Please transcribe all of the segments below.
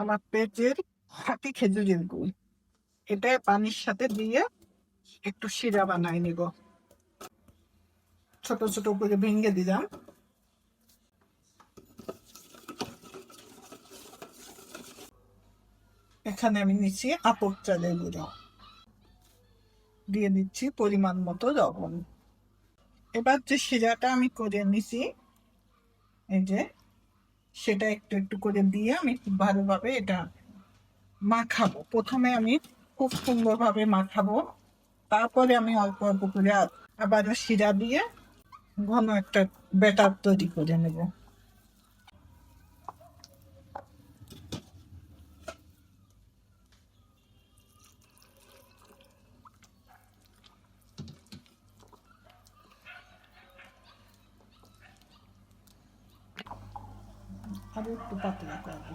আমার পেটের খাঁটি খেজুরের গুড়। এটা পানির সাথে দিয়ে একটু শিরা বানাই নিব। ছোট ছোট করে ভেঙে দিলাম। এখানে আমি নিচ্ছি আপক চালের গুঁড়ো। দিয়ে দিচ্ছি পরিমাণ মতো লবণ। এবার যে শিরাটা আমি করে নিছি, এই যে সেটা একটু একটু করে দিয়ে আমি খুব ভালোভাবে এটা মাখাবো। প্রথমে আমি খুব সুন্দরভাবে মাখাবো। তারপরে আমি অল্প অল্প করে আবার শিরা দিয়ে ঘন একটা ব্যাটার তৈরি করে নেব। আরও একটু পাতলা করব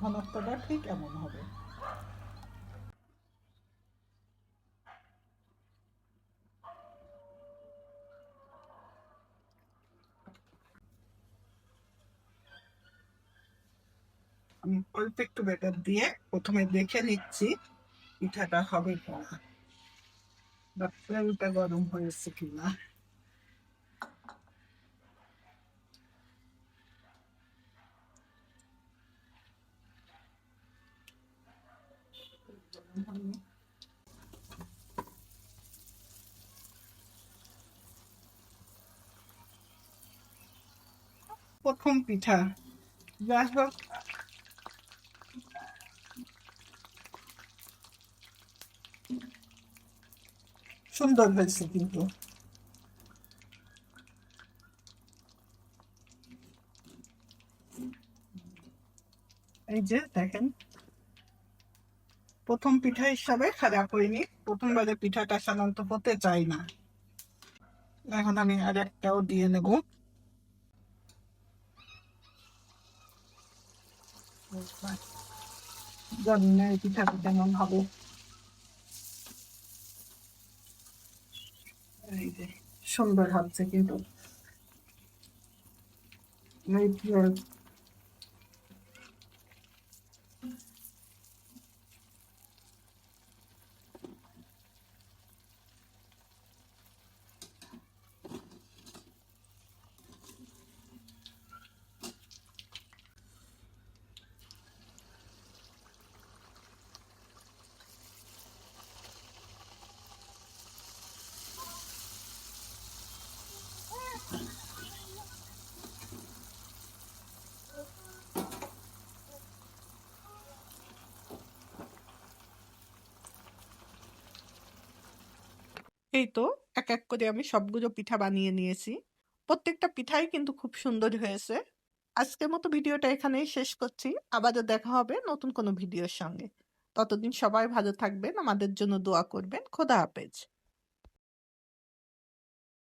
ঘনত্বটা ঠিক এমন হবে। আমি অল্প একটু বেটার দিয়ে প্রথমে দেখে নিচ্ছি পিঠাটা হবে কিনা। বা গরম হয়েছে কিনা। প্রথম পিঠা। যাই হোক সুন্দর হয়েছে কিন্তু। এই যে দেখেন। প্রথম পিঠা হিসাবে খারাপ হয়নি। প্রথমবারে পিঠাটা সাধারণত হতে চাই না। এখন আমি আর একটাও দিয়ে নেব। জানি পিঠাটা কেমন হবে? এই যে, সুন্দর হচ্ছে কিন্তু। এই তো এক এক করে আমি সবগুলো পিঠা বানিয়ে নিয়েছি। প্রত্যেকটা পিঠাই কিন্তু খুব সুন্দর হয়েছে। আজকের মতো ভিডিওটা এখানেই শেষ করছি। আবারও দেখা হবে নতুন কোনো ভিডিওর সঙ্গে। ততদিন সবাই ভালো থাকবেন, আমাদের জন্য দোয়া করবেন। খোদা হাফেজ।